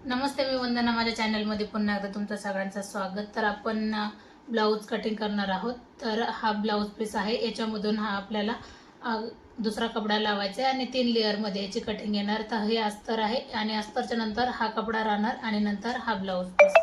नमस्ते मी वंदना माझ्या चॅनलमध्ये पुन्हा एकदा तुमचं सगळ्यांचं स्वागत. तर आपण ब्लाऊज कटिंग करणार आहोत. तर हा ब्लाऊज पीस आहे. याच्यामधून हा आपल्याला दुसरा कपडा लावायचा आहे आणि तीन लेअरमध्ये याची कटिंग येणार. तर हे अस्तर आहे आणि अस्तरच्या नंतर हा कपडा राहणार आणि नंतर हा ब्लाऊज पीस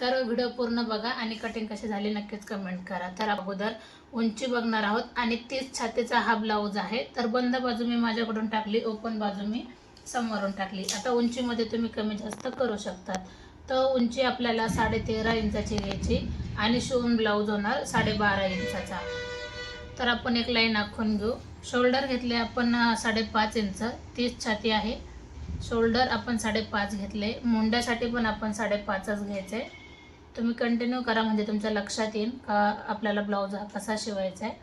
तर व्हिडिओ पूर्ण बघा आणि कटिंग कशी झाली नक्कीच कमेंट करा. तर अगोदर उंची बघणार आहोत आणि तीस छातीचा हा ब्लाऊज आहे. तर बंद बाजू मी माझ्याकडून टाकली ओपन बाजू मी. समोरून टाकली. आता उंचीमध्ये तुम्ही कमी जास्त करू शकतात. तर उंची आपल्याला साडेतेरा इंचाची घ्यायची आणि शिवून ब्लाऊज होणार साडेबारा इंचाचा. तर आपण एक लाईन आखून घेऊ. शोल्डर घेतले आपण साडेपाच इंच. तीच छाती आहे. शोल्डर आपण साडेपाच घेतले. मुंड्यासाठी पण आपण साडेपाचच घ्यायचं. तुम्ही कंटिन्यू करा म्हणजे तुमच्या लक्षात येईल का आपल्याला ब्लाऊज हा कसा शिवायचा आहे.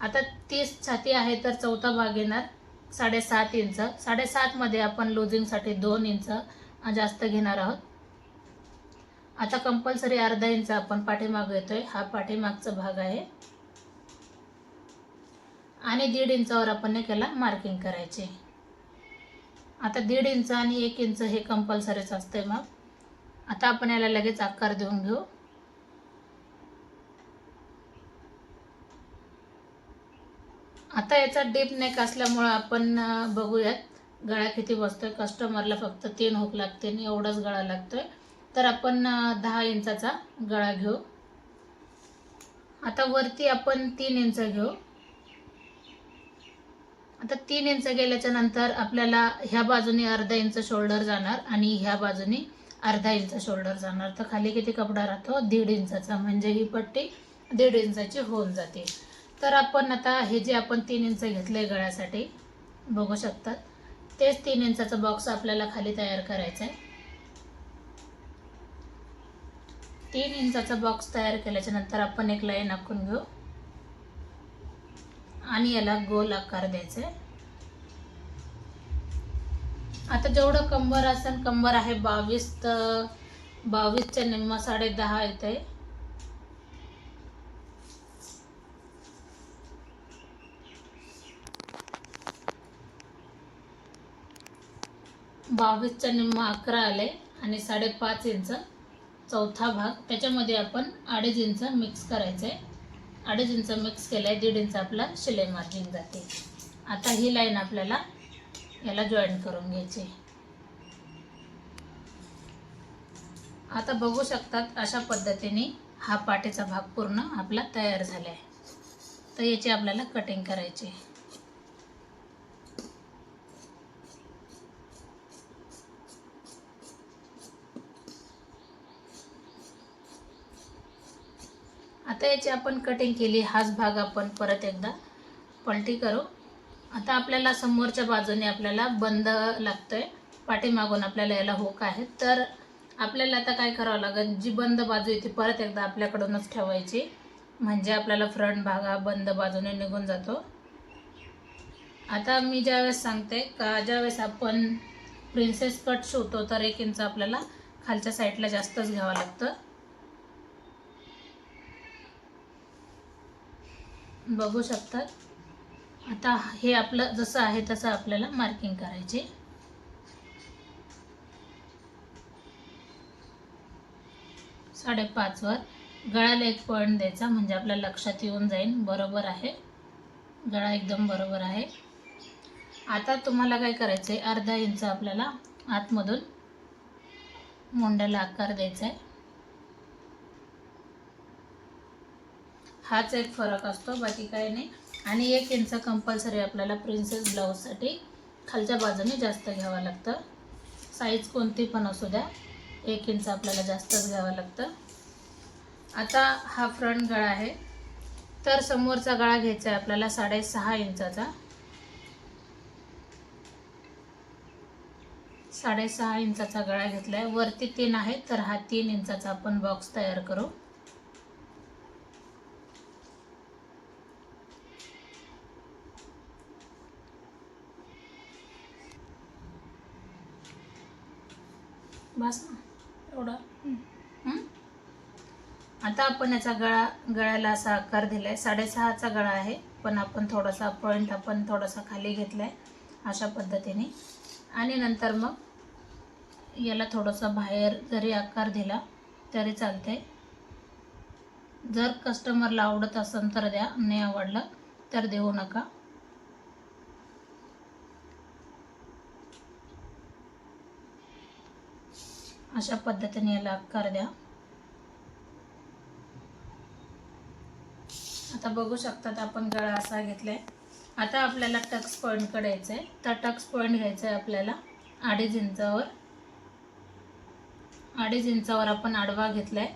आता तीस छाती आहे तर चौथा भाग येणार. साडेसात इंच. साडेसातमध्ये आपण लुझिंगसाठी दोन इंच जास्त घेणार आहोत. आता कंपल्सरी अर्धा इंच आपण पाठीमाग येतोय. हा पाठीमागचा भाग आहे. आणि दीड इंचावर आपण हे केला मार्किंग करायचे. आता दीड इंच आणि एक इंच हे कंपल्सरीच असते मग. आता आपण याला लगेच आकार देऊन घेऊ. आता याचा डीप नेक असल्यामुळं आपण बघूयात. गळा किती बसतोय? कस्टमरला फक्त तीन हुक लागते आणि एवढाच गळा लागतोय. तर आपण दहा इंचाचा गळा घेऊ. आता वरती आपण तीन इंच घेऊ. आता तीन इंच गेल्याच्यानंतर आपल्याला ह्या बाजूने अर्धा इंच शोल्डर जाणार आणि ह्या बाजूने अर्धा इंच शोल्डर जाणार. तर खाली किती कपडा राहतो? दीड इंचाचा. म्हणजे ही पट्टी दीड इंचाची होऊन जाते. तर आपण आता हे जे आपण तीन इंच घेतलंय गळ्यासाठी बघू शकतात. तेच तीन इंचाचा बॉक्स आपल्याला खाली तयार करायचा आहे. तीन इंचाचा बॉक्स तयार केल्याच्यानंतर आपण एक लाईन आखून घेऊ. आणि याला गोल आकार द्यायचा आहे. आता जेवढं कंबर असेल कंबर आहे बावीस तर बावीसच्या निम्मा साडे दहा येते बावीसचा निम्मा अकरा आले आणि साडेपाच इंच चौथा भाग. त्याच्यामध्ये आपण अडीच इंच मिक्स करायचं आहे अडीच इंच मिक्स केलं आहे दीड इंच आपला शिलाई मार्जिन जाते. आता ही लाईन आपल्याला याला जॉईन करून घ्यायची. आता बघू शकतात अशा पद्धतीने हा पाठीचा भाग पूर्ण आपला तयार झाला आहे तर याची आपल्याला कटिंग करायची आता याची आपण कटिंग केली हाच भाग आपण परत एकदा पलटी करू. आता आपल्याला समोरच्या बाजूने आपल्याला बंद लागतोय. पाठीमागून आपल्याला याला होक आहे. तर आपल्याला आता काय करावं लागेल? जी बंद बाजू आहे ती परत एकदा आपल्याकडूनच ठेवायची. म्हणजे आपल्याला फ्रंट भाग हा बंद बाजूने निघून जातो. आता मी ज्यावेळेस सांगते का ज्यावेळेस आपण प्रिन्सेस कट शिवतो तर एक इंच आपल्याला खालच्या साईडला जास्तच घ्यावं लागतं. बघू शकतात. आता हे आपलं जसं आहे तसं आपल्याला मार्किंग करायचे. साडेपाचवर गळ्याला एक पॉईंट द्यायचा म्हणजे आपल्या लक्षात येऊन जाईल. बरोबर आहे. गळा एकदम बरोबर आहे. आता तुम्हाला काय करायचं आहे अर्धा इंच आपल्याला आतमधून मोंड्याला आकार द्यायचा आहे हाच एक फरक असतो बाकी काही नाही. आणि एक इंच कंपल्सरी आपल्याला प्रिन्सेस ब्लाऊजसाठी खालच्या बाजूने जास्त घ्यावं लागतं. साईज कोणती पण असू द्या एक इंच आपल्याला जास्तच घ्यावं लागतं. आता हा फ्रंट गळा आहे. तर समोरचा गळा घ्यायचा आहे आपल्याला साडेसहा इंचाचा. साडेसहा इंचाचा गळा घेतला आहे वरती तीन आहे तर हा तीन इंचाचा आपण बॉक्स तयार करू. बस एवढं? आता आपण याचा गळा गळ्याला असा आकार दिला आहे साडेसहाचा गळा आहे पण आपण थोडासा पॉईंट आपण थोडासा खाली घेतला आहे अशा पद्धतीने. आणि नंतर मग याला थोडंसं बाहेर जरी आकार दिला तरी चालते जर कस्टमरला आवडत असेल तर द्या नाही आवडलं तर देऊ नका. अशा पद्धतीने याला आकार द्या. आता बघू शकतात आपण गळा असा घेतलाय. आता आपल्याला टक्स पॉईंटकडे यायचं आहे तर टक्स पॉईंट घ्यायचं आहे आपल्याला अडीच इंचावर. अडीच इंचावर आपण आडवा घेतलाय.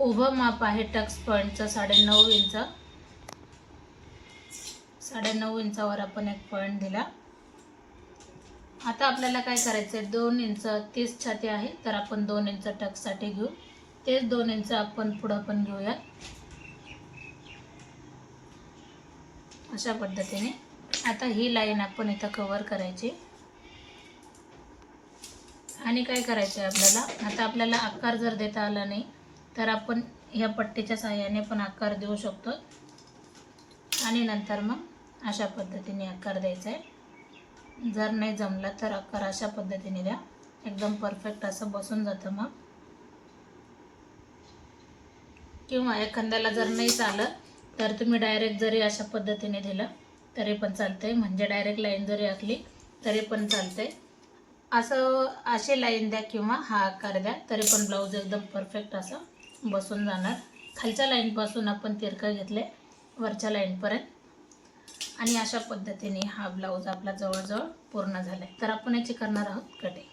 उभं माप आहे टक्स पॉईंटचं साडेनऊ इंच. साडेनऊ इंचावर आपण एक पॉईंट दिला. आता आपल्याला काय करायचं आहे दोन इंच तीस छाती आहे तर आपण दोन इंच टकसाठी घेऊ. तेच दोन इंच आपण पुढं पण घेऊया अशा पद्धतीने. आता ही लाईन आपण इथं कवर करायची. आणि काय करायचं आहे आपल्याला? आता आपल्याला आकार जर देता आला नाही तर आपण ह्या पट्टीच्या सहाय्याने पण आकार देऊ शकतो. आणि नंतर मग अशा पद्धतीने आकार द्यायचा आहे जर नाही जमला तर आकार अशा पद्धतीने द्या. एकदम परफेक्ट असं बसून जातं मग. किंवा एखाद्याला जर नाही चालत तर तुम्ही डायरेक्ट जरी अशा पद्धतीने दिलं तरी पण चालतंय. म्हणजे डायरेक्ट लाईन जरी आखली तरी पण चालतंय. असं अशी लाईन द्या किंवा हा आकार द्या तरी पण ब्लाऊज एकदम परफेक्ट असं बसून जाणार. खालच्या लाईनपासून आपण तिरकं घेतले वरच्या लाईनपर्यंत आणि अशा पद्धतीने हा ब्लाऊज आपला जवळजवळ पूर्ण झाला आहे तर आपण याची करणार आहोत कटिंग.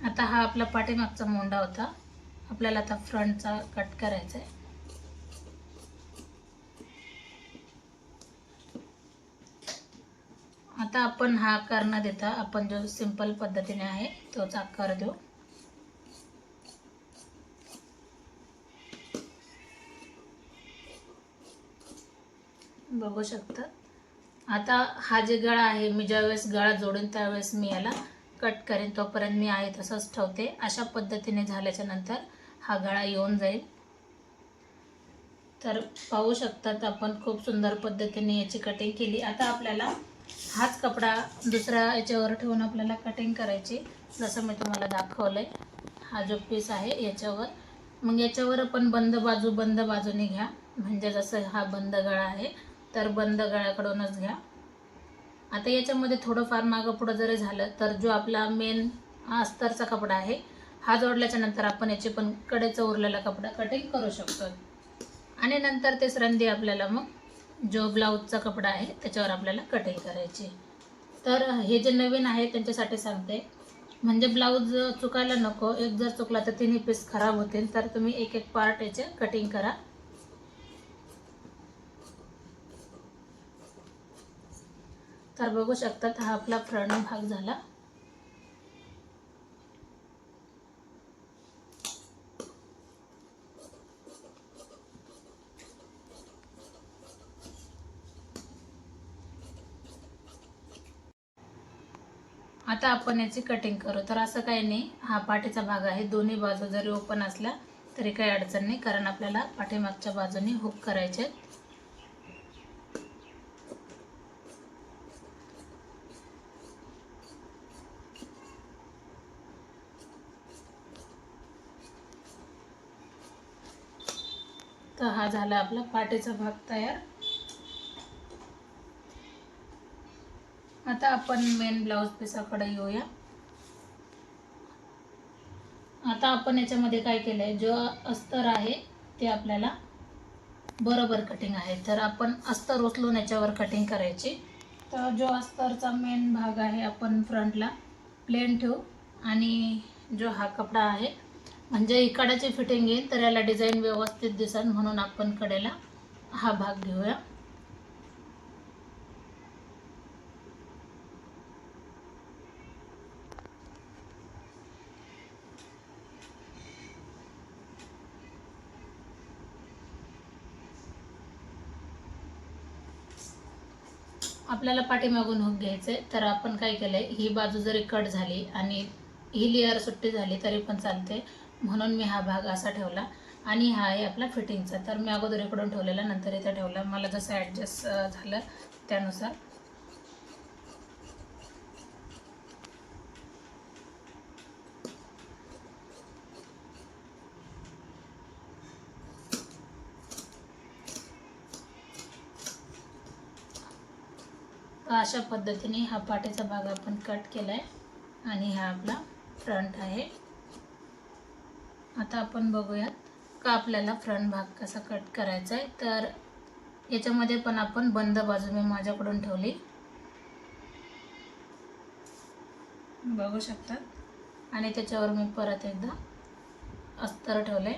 आता हा आपला पाठीमागचा मोंडा होता. आपल्याला आता फ्रंटचा कट करायचा आहे आता आपण हा आकार न देता. आपण जो सिंपल पद्धतीने आहे तोच आकार देऊ. बघू शकता. आता हा जे गळा आहे मी ज्यावेळेस गळा जोडेन त्यावेळेस मी याला कट करेन. तोपर्यंत मी आहे तसंच ठेवते. अशा पद्धतीने झाल्याच्यानंतर हा गळा येऊन जाईल. तर पाहू शकतात आपण खूप सुंदर पद्धतीने याची कटिंग केली. आता आपल्याला हाच कपडा दुसऱ्या याच्यावर ठेवून आपल्याला कटिंग करायची. जसं मी तुम्हाला दाखवलं आहे हा जो पीस आहे याच्यावर. मग याच्यावर आपण बंद बाजू बंद बाजूने घ्या. म्हणजे जसं हा बंद गळा आहे तर बंद गळ्याकडूनच घ्या. आता याच्यामध्ये थोडंफार मागं पुढं जरी झालं तर जो आपला मेन अस्तरचा कपडा आहे हा जोडल्याच्या नंतर आपण याचे पण कडेचा उरलेला कपडा कटिंग करू शकतो आणि नंतर ते सरंदी आपल्याला मग जो ब्लाऊजचा कपडा आहे त्याच्यावर आपल्याला कटिंग करायची तर हे जे नवीन आहे त्यांच्यासाठी सांगते. म्हणजे ब्लाऊज चुकायला नको. एक जर चुकला तर तिन्ही पीस खराब होतील. तर तुम्ही एक एक पार्ट याचे कटिंग करा. तर बघू शकतात हा आपला फ्रंट भाग झाला. आता आपण याची कटिंग करू. तर असं काही नाही. हा पाठीचा भाग आहे. दोन्ही बाजू जरी ओपन असल्या तरी काही अडचण नाही कारण आपल्याला पाठीमागच्या बाजूने हुक करायचे तर हा झाला आपला पाठीचा भाग तयार. आता आपण मेन ब्लाऊज पिसाकडे येऊया. आता आपण याच्यामध्ये काय केलं आहे जो अस्तर आहे ते आपल्याला बरोबर कटिंग आहे. तर आपण अस्तर उचलून याच्यावर कटिंग करायची. तर जो अस्तरचा मेन भाग आहे आपण फ्रंटला प्लेन ठेवू. आणि जो हा कपडा आहे म्हणजे इकडाची फिटिंग येईल तर याला डिझाईन व्यवस्थित दिसेल म्हणून आपण कडेला हा भाग घेऊया. आपल्याला पाठीमागून हुक घ्यायचंय तर आपण काय केलं आहे ही बाजू जरी कट झाली आणि ही लेअर सुट्टी झाली तरी पण चालते म्हणून मी हा भाग असा ठेवला आणि हा आहे आपला फिटिंगचा तर मी अगोदर इकडून ठेवलेला नंतर इथं ठेवला. मला जसं ॲडजस्ट झालं त्यानुसार. अशा पद्धतीने हा पाठीचा भाग आपण कट केला आहे आणि हा आपला फ्रंट आहे. आता आपण बघूयात का आपल्याला फ्रंट भाग कसा कट करायचा आहे तर याच्यामध्ये पण आपण बंद बाजू मी माझ्याकडून ठेवली. बघू शकतात. आणि त्याच्यावर मी परत एकदा अस्तर ठेवले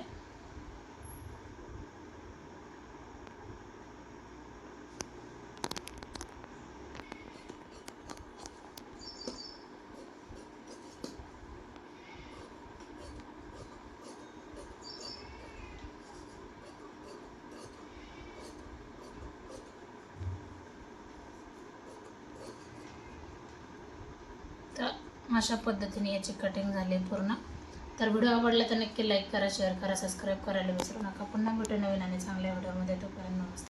तर अशा पद्धतीने याची कटिंग झाली पूर्ण. तर व्हिडिओ आवडला तर नक्की लाईक करा शेअर करा सबस्क्राईब करायला विसरू नका. पुन्हा भेटू नवीन आणि चांगल्या व्हिडिओमध्ये तोपर्यंत नमस्ते